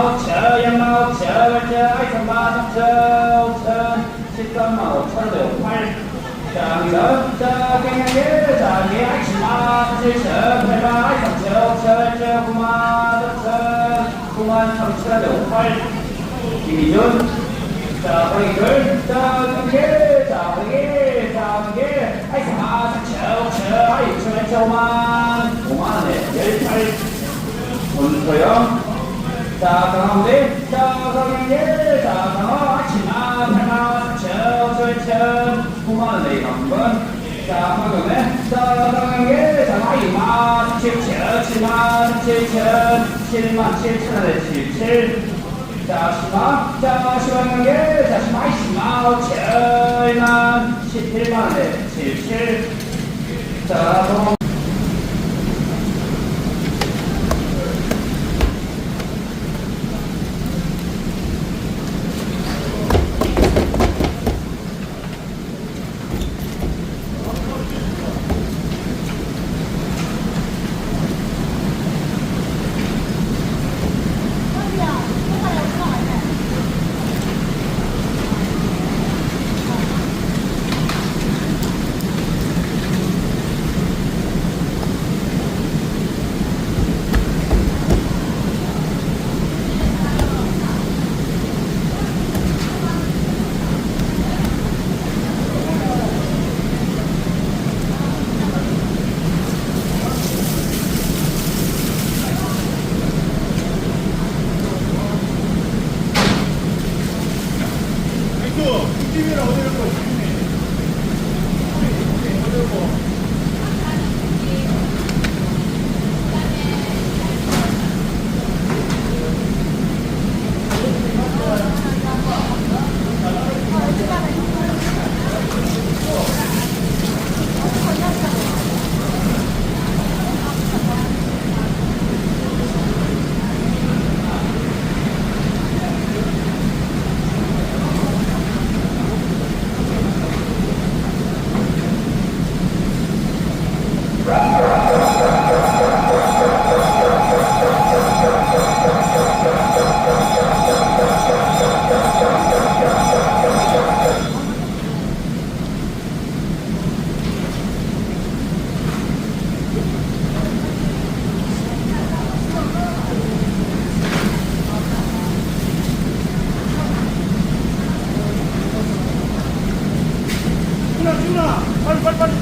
오천, 월천, 아이 삼만 삼천, 오천, 십삼만 오천, 팔. 장전, 자, 경영계, 자, 예, 아이 십만, 칠천, 삼천, 오천, 월천, 구만, 오천, 구만, 삼천, 팔. 김희준, 자, 허리글, 자, 경계, 자, 허리게, 자, 경계, 아이 삼만, 삼천, 오천, 아이 육천, 월천, 오만, 오만 원에 열팔. 권소영, 자, 강원대, 자, 강영재, 자, 강원, 아치마, 팔만, 천, 설천, 구만, 네, 강번, 자, 강경래, 자, 강영재, 자, 마이만, 칠천, 칠만, 칠천, 칠만, 칠천에 칠칠, 자, 시마, 자, 시방경계, 자, 시마, 이시마, 오천만, 십일만에 칠칠, 자, 그, 그 팀이랑 어디를 거, 팀이. 어디를 거. パリパリパリ。